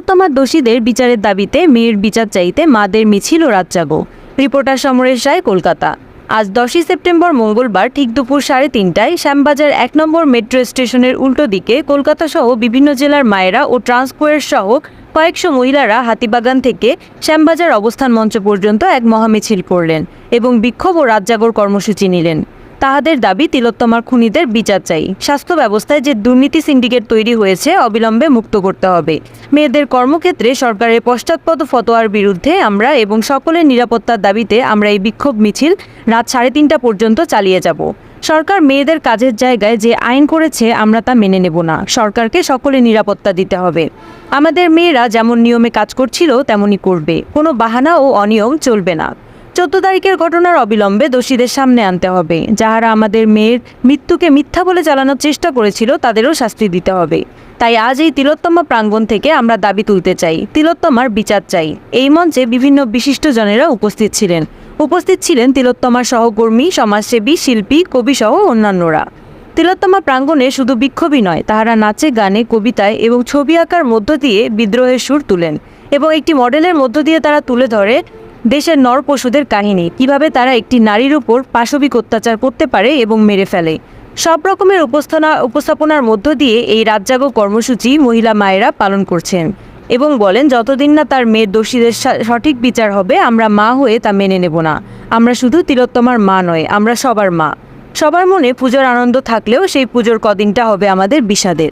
তিলোত্তমার দোষীদের বিচারের দাবিতে মেয়ের বিচার চাইতে মাদের মিছিল ও রাতজাগো রিপোর্টার সমরেশ রায়, কলকাতা। আজ দশই সেপ্টেম্বর মঙ্গলবার ঠিক দুপুর সাড়ে তিনটায় শ্যামবাজার এক নম্বর মেট্রো স্টেশনের উল্টো দিকে কলকাতা সহ বিভিন্ন জেলার মায়েরা ও ট্রান্সপোর্টের সহ কয়েকশো মহিলারা হাতিবাগান থেকে শ্যামবাজার অবস্থান মঞ্চ পর্যন্ত এক মহামিছিল করলেন এবং বিক্ষোভ ও রাতজাগর কর্মসূচি নিলেন। তাহাদের দাবি তিলোত্তমার খুনিদের বিচার চাই। স্বাস্থ্য ব্যবস্থায় যে দুর্নীতি সিন্ডিকেট তৈরি হয়েছে, অবিলম্বে মুক্ত করতে হবে। মেয়েদের কর্মক্ষেত্রে সরকারের পশ্চাৎপদ ফতোয়ার বিরুদ্ধে আমরা এবং সকলের নিরাপত্তার দাবিতে আমরা এই বিক্ষোভ মিছিল রাত সাড়ে তিনটা পর্যন্ত চালিয়ে যাব। সরকার মেয়েদের কাজের জায়গায় যে আইন করেছে, আমরা তা মেনে নেব না। সরকারকে সকলে নিরাপত্তা দিতে হবে। আমাদের মেয়েরা যেমন নিয়মে কাজ করছিল, তেমনই করবে। কোনো বাহানা ও অনিয়ম চলবে না। চোদ্দ তারিখের ঘটনার অবিলম্বে দোষীদের সামনে আনতে হবে। যাহারা আমাদের মেয়ের মৃত্যুকে মিথ্যা বলে চালানোর চেষ্টা করেছিল, তাদেরও শাস্তি দিতে হবে। তাই আজ এই তিলোত্তমা প্রাঙ্গণ থেকে আমরা দাবি তুলতে চাই। তিলোত্তমার বিচার চাই। এই মঞ্চে বিভিন্ন বিশিষ্টজনেরা উপস্থিত ছিলেন। উপস্থিত ছিলেন তিলোত্তমার সহকর্মী, সমাজসেবী, শিল্পী কবি সহ অন্যান্যরা। তিলোত্তমা প্রাঙ্গণে শুধু বিক্ষোভই নয়, তাহারা নাচে, গানে, কবিতায় এবং ছবি আঁকার মধ্য দিয়ে বিদ্রোহের সুর তুলেন এবং একটি মডেলের মধ্য দিয়ে তারা তুলে ধরে দেশের নর পশুদের কাহিনী, কীভাবে তারা একটি নারীর উপর পাশবিক অত্যাচার করতে পারে এবং মেরে ফেলে। সব রকমের উপস্থানা, উপস্থাপনার মধ্য দিয়ে এই রাতজাগো কর্মসূচি মহিলা মায়েরা পালন করছেন এবং বলেন, যতদিন না তার মেয়ের দোষীদের সঠিক বিচার হবে, আমরা মা হয়ে তা মেনে নেব না। আমরা শুধু তিলোত্তমার মা নয়, আমরা সবার মা। সবার মনে পুজোর আনন্দ থাকলেও সেই পুজোর কদিনটা হবে আমাদের বিষাদের।